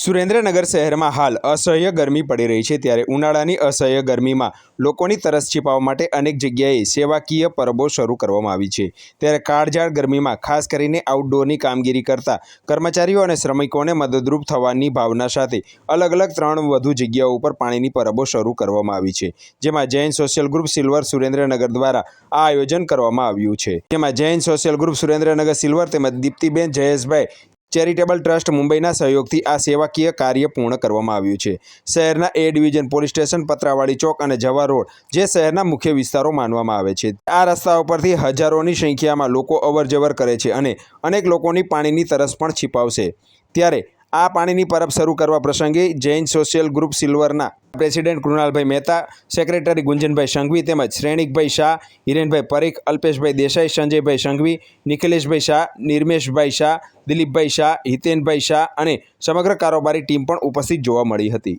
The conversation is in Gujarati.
સુરેન્દ્રનગર શહેરમાં હાલ અસહ્ય ગરમી પડી રહી છે ત્યારે ઉનાળાની અસહ્ય ગરમીમાં લોકોની તરસ છીપાવવા માટે અનેક જગ્યાએ સેવાકીય પરબો શરૂ કરવામાં આવી છે. ત્યારે કાળઝાળ ગરમીમાં ખાસ કરીને આઉટડોરની કામગીરી કરતા કર્મચારીઓ અને શ્રમિકોને મદદરૂપ થવાની ભાવના સાથે અલગ અલગ ત્રણ વધુ જગ્યાઓ ઉપર પાણીની પરબો શરૂ કરવામાં આવી છે, જેમાં Jain social group silver Surendranagar દ્વારા આ આયોજન કરવામાં આવ્યું છે. જેમાં Jain social group Surendranagar silver તેમજ દીપ્તિબેન જયેશભાઈ ચેરિટેબલ ટ્રસ્ટ મુંબઈના સહયોગથી આ સેવાકીય કાર્ય પૂર્ણ કરવામાં આવ્યું છે. શહેરના A division police station, Patravadi ચોક અને જવા રોડ, જે શહેરના મુખ્ય વિસ્તારો માનવામાં આવે છે. આ રસ્તાઓ પરથી હજારોની સંખ્યામાં લોકો અવરજવર કરે છે અને અનેક લોકોની પાણીની તરસ પણ છીપાવશે. ત્યારે આ પાણીની પરબ શરૂ કરવા પ્રસંગે જૈન સોશિયલ ગ્રુપ સિલ્વરના પ્રેસિડેન્ટ કૃણાલભાઈ મહેતા, સેક્રેટરી ગુંજનભાઈ સંઘવી તેમજ શ્રેણિકભાઈ શાહ, હિરેનભાઈ પરીખ, અલ્પેશભાઈ દેસાઈ, સંજયભાઈ સંઘવી, નિખિલેશભાઈ શાહ, નિર્મેશભાઈ શાહ, દિલીપભાઈ શાહ, હિતેનભાઈ શાહ અને સમગ્ર કારોબારી ટીમ પણ ઉપસ્થિત જોવા મળી હતી.